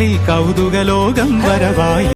മിഴിക്കോടുകളിൽ കൗതുകലോകം വരവായി.